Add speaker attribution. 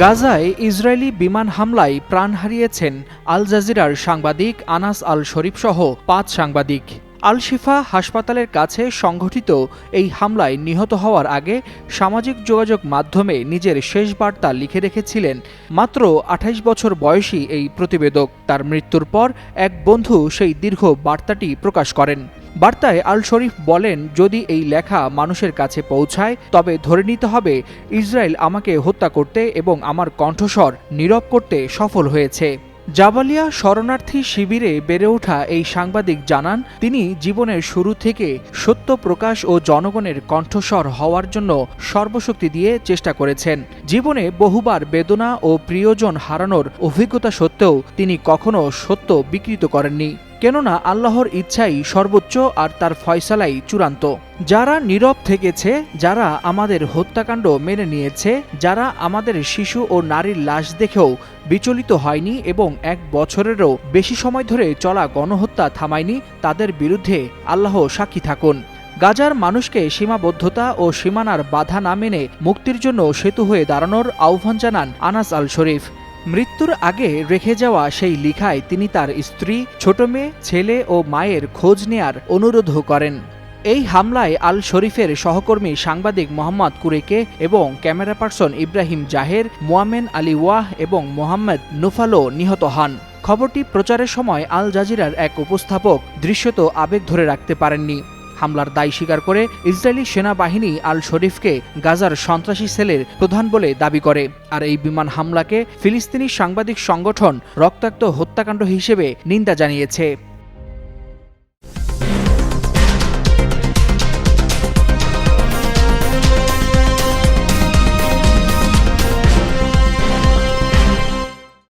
Speaker 1: গাজায় ইসরায়েলি বিমান হামলায় প্রাণ হারিয়েছেন আল জাজিরার সাংবাদিক আনাস আল শরীফ সহ পাঁচ সাংবাদিক। আল শিফা হাসপাতালের কাছে সংঘটিত এই হামলায় নিহত হওয়ার আগে সামাজিক যোগাযোগ মাধ্যমে নিজের শেষ বার্তা লিখে রেখেছিলেন। মাত্র আঠাইশ বছর বয়সী এই প্রতিবেদক। তার মৃত্যুর পর এক বন্ধু সেই দীর্ঘ বার্তাটি প্রকাশ করেন। বার্তায় আল শরীফ বলেন, যদি এই লেখা মানুষের কাছে পৌঁছায়, তবে ধরে নিতে হবে ইসরায়েল আমাকে হত্যা করতে এবং আমার কণ্ঠস্বর নীরব করতে সফল হয়েছে। জাবালিয়া শরণার্থী শিবিরে বেড়ে ওঠা এই সাংবাদিক জানান, তিনি জীবনের শুরু থেকে সত্য প্রকাশ ও জনগণের কণ্ঠস্বর হওয়ার জন্য সর্বশক্তি দিয়ে চেষ্টা করেছেন। জীবনে বহুবার বেদনা ও প্রিয়জন হারানোর অভিজ্ঞতা সত্ত্বেও তিনি কখনো সত্য বিকৃত করেননি। কেননা আল্লাহর ইচ্ছাই সর্বোচ্চ আর তার ফয়সালাই চূড়ান্ত। যারা নীরব থেকেছে, যারা আমাদের হত্যাকাণ্ড মেনে নিয়েছে, যারা আমাদের শিশু ও নারীর লাশ দেখেও বিচলিত হয়নি এবং এক বছরেরও বেশি সময় ধরে চলা গণহত্যা থামায়নি, তাদের বিরুদ্ধে আল্লাহ সাক্ষী থাকুন। গাজার মানুষকে সীমাবদ্ধতা ও সীমানার বাধা না মেনে মুক্তির জন্য সেতু হয়ে দাঁড়ানোর আহ্বান জানান আনাস আল শরীফ। মৃত্যুর আগে রেখে যাওয়া সেই লিখায় তিনি তার স্ত্রী, ছোট মেয়ে, ছেলে ও মায়ের খোঁজ নেয়ার অনুরোধও করেন। এই হামলায় আল শরীফের সহকর্মী সাংবাদিক মোহাম্মদ কুরেকে এবং camera person Ibrahim Zaher Moamen Ali Wah এবং মোহাম্মদ নুফালো নিহত হন। খবরটি প্রচারের সময় আল জাজিরার এক উপস্থাপক দৃশ্যত আবেগ ধরে রাখতে পারেননি। হামলার দায় স্বীকার করে ইসরায়েলি সেনাবাহিনী আল শরীফকে গাজার সন্ত্রাসী সেলের প্রধান বলে দাবি করে। আর এই বিমান হামলাকে ফিলিস্তিনি সাংবাদিক সংগঠন রক্তাক্ত হত্যাকাণ্ড হিসেবে নিন্দা জানিয়েছে।